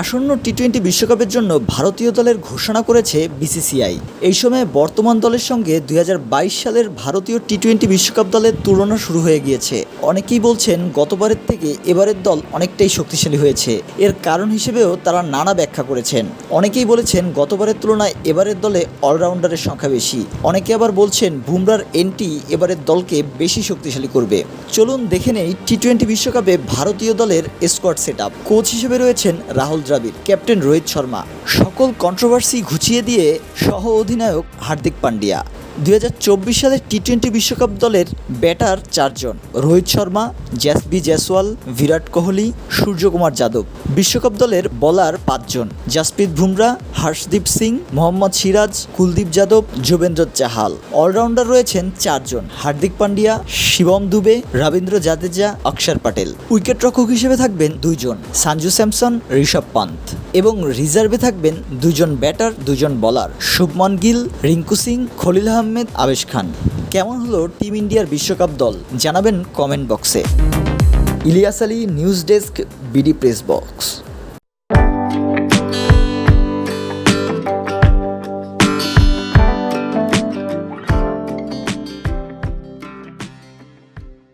আসন্ন T twenty বিশ্বকাপের জন্য ভারতীয় দলের ঘোষণা করেছে বিসিসিআই এই সময়ে বর্তমান দলের সঙ্গে দুই হাজার বাইশ সালের ভারতীয় টি টোয়েন্টি বিশ্বকাপ দলের তুলনা শুরু হয়ে গিয়েছে। অনেকেই বলছেন গতবারের থেকে এবারের দল অনেকটাই শক্তিশালী হয়েছে। এর কারণ হিসেবেও তারা নানা ব্যাখ্যা করেছেন। অনেকেই বলেছেন গতবারের তুলনায় এবারের দলে অলরাউন্ডারের সংখ্যা বেশি। অনেকে আবার বলছেন বুমরার এন্টি এবারের দলকে বেশি শক্তিশালী করবে। চলুন দেখে নেই টি টোয়েন্টি বিশ্বকাপে ভারতীয় দলের স্কোয়াড সেট কোচ হিসেবে রয়েছেন রাহুল দ্রাবিড় ক্যাপ্টেন রোহিত শর্মা। সকল কন্ট্রোভার্সি ঘুচিয়ে দিয়ে সহ অধিনায়ক হার্দিক পান্ডিয়া। দুই হাজার চব্বিশ সালের টি টোয়েন্টি বিশ্বকাপ দলের ব্যাটার চারজন। রোহিত শর্মা জ্যাসবি জয়সওয়াল বিরাট কোহলি, সূর্যকুমার যাদব। বিশ্বকাপ দলের বলার পাঁচজন। জাসপ্রীত বুমরা, হর্ষদীপ সিং, মোহাম্মদ সিরাজ, কুলদীপ যাদব, যুবেন্দ্র চাহাল। অলরাউন্ডার রয়েছেন চারজন। হার্দিক পান্ডিয়া, শিবম দুবে, রবীন্দ্র জাদেজা, অক্ষর প্যাটেল উইকেট রক্ষক হিসেবে থাকবেন দুইজন, সঞ্জু স্যামসন, ঋষভ পান্ত এবং রিজার্ভে থাকবেন দুজন ব্যাটার দুজন বলার। শুভমন গিল, রিঙ্কু সিং, খলিল আহমেদ আবেশ খান। কেমন হলো টিম ইন্ডিয়ার বিশ্বকাপ দল? জানাবেন কমেন্ট বক্সে। Ilias Ali, news desk, BD press box.